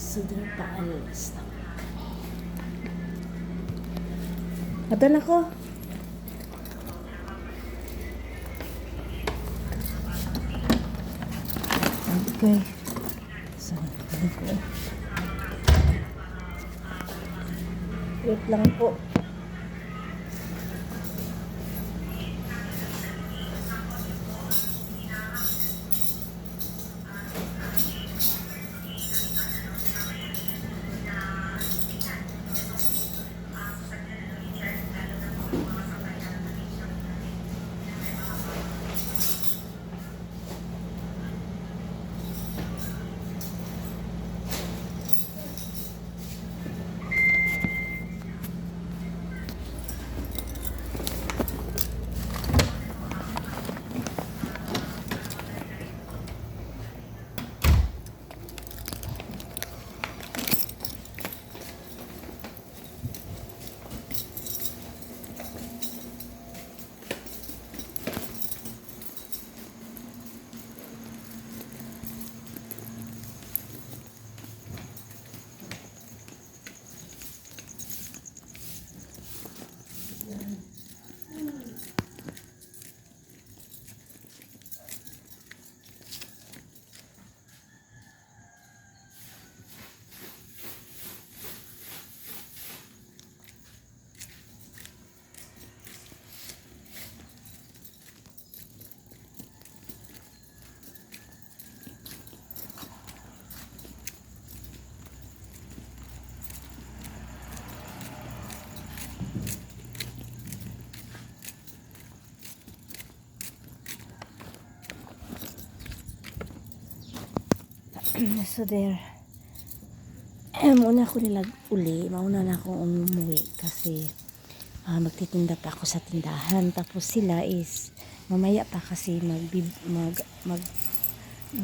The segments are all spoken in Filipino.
Sudra paalis na. Adan ako. Okay. So, ko? Wait lang po. so there. Muna ako nilag uli. Mauna na akong umuwi kasi ah, magtitinda pa ako sa tindahan. Tapos sila is mamaya pa kasi mag, mag, mag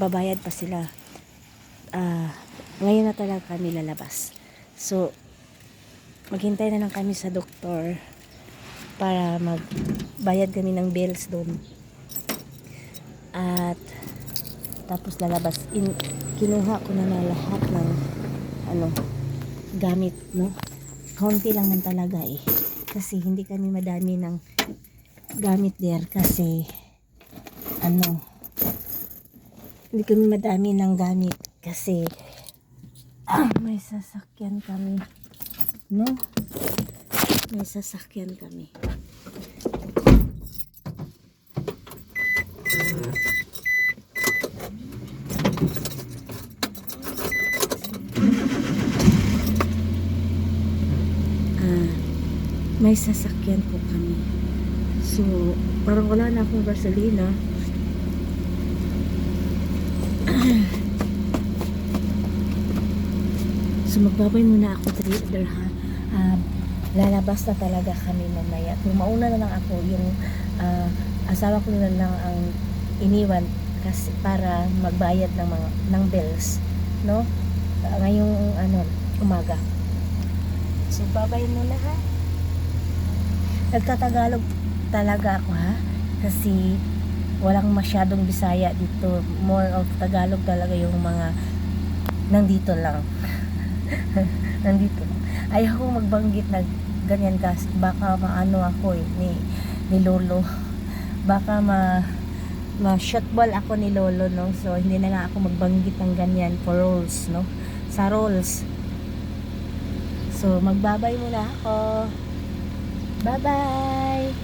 babayad pa sila. Ah, ngayon na talaga kami lalabas. So, maghintay na lang kami sa doktor para magbayad kami ng bills doon. At tapos lalabas. In kinuha ko na na lahat ng ano gamit no? Kaunti lang man talaga eh. Kasi hindi kami madami ng gamit there kasi ano hindi kami madami ng gamit kasi ah, may sasakyan kami no? May sasakyan kami ah, may sasakyan po kami. So, parang wala na akong gasolina. so, magbabay muna ako trader ha. Ah, lalabas na talaga kami mamaya. Kung mauna na lang ako, yung ah, asawa ko na lang ang iniwan kasi para magbayad ng mga ng bills, no? Ah, ngayong ano, umaga. So, babay muna ha. Nagtatagalog talaga ako ha. Kasi walang masyadong bisaya dito. More of Tagalog talaga yung mga nandito lang. nandito lang. Ayaw kong magbanggit na ganyan kasi baka maano ako eh, ni, ni Lolo. Baka ma ma shotball ako ni Lolo no. So hindi na lang ako magbanggit ng ganyan for rolls no. Sa rolls. So, magbabay muna ako. Bye-bye!